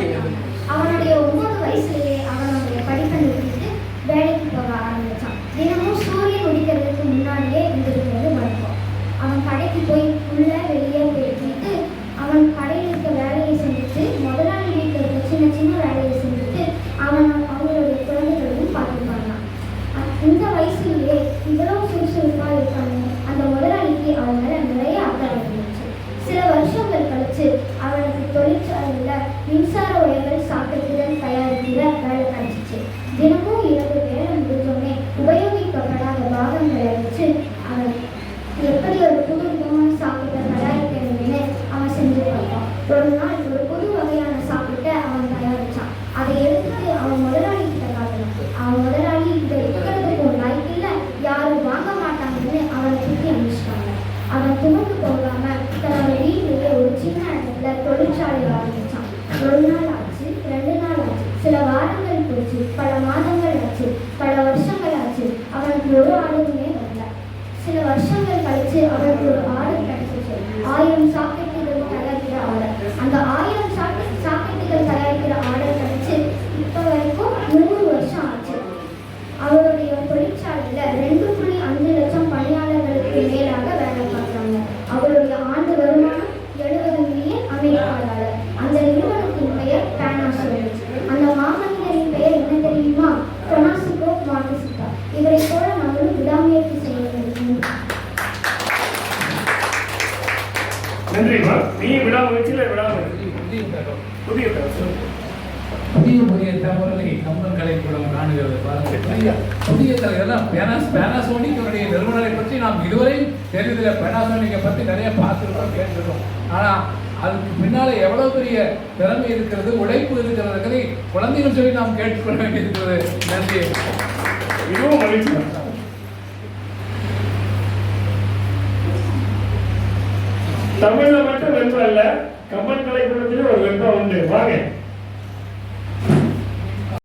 here. சில வருஷங்கள் கழிச்சு அவனுக்கு தொழிற்சாலையில மின்சார உயர்கள் சாக்கெட்டுகள் தயாரிக்கிற வேலை கிடைச்சிச்சு. தினமும் ஒரு நாள் ஆச்சு ரெண்டு நாள் ஆச்சு சில வாரங்கள் போச்சு பல மாதங்கள் ஆச்சு பல வருஷங்கள் ஆச்சு அவனுக்கு ஒரு ஆளுமே வரல. சில வருஷங்கள் கழிச்சு அவருக்கு ஒரு ஆர்டர் கிடைச்சிச்சு. ஆயிரம் சாக்கெட்டுகள் தயாரிக்கிற ஆர்டர் அந்த ஆயிரம் சாக்கெட் சாக்கெட்டுகள் தயாரிக்கிற ஆர்டர் கிடைச்சு இப்போ வரைக்கும் நூறு வருஷம் ஆச்சு. அவருடைய தொழிற்சாலையில் ரெண்டு டொனாசிகோ மார்டிசிகா இவரை போல நம்மளும் விடாமுயற்சி செய்ய வேண்டும். நன்றிம்மா நீ விடாமுயற்சியில் விடாமுயற்சி புதிய தகவல். புதிய புதிய தகவல்களை கம்பன் கலைக்கூடம் காணுகிறது. பாருங்கள். புதிய. புதிய தகவல் பேனாஸ் பேனாசோனிக் நிறுவனரை பற்றி நாம் இதுவரை தெரிவதில்லை பேனாசோனிக்கை பற்றி நிறைய பார்த்துருக்கோம் கேட்டிருக்கோம் ஆனால் அதுக்கு பின்னால எவ்வளவு பெரிய திறமை இருக்கிறது உழைப்பு இருக்கிறதுங்கிறதை குழந்தைகள் சொல்லி நாம் கேட்டுக்கொள்ள வேண்டியிருக்கிறது. நன்றி. இதுவும் மகிழ்ச்சி. தமிழ்ல மட்டும் வெப்பம் இல்ல கம்பன் கலைக்கூடத்திலும் ஒரு வெப்பம் உண்டு. வாங்க.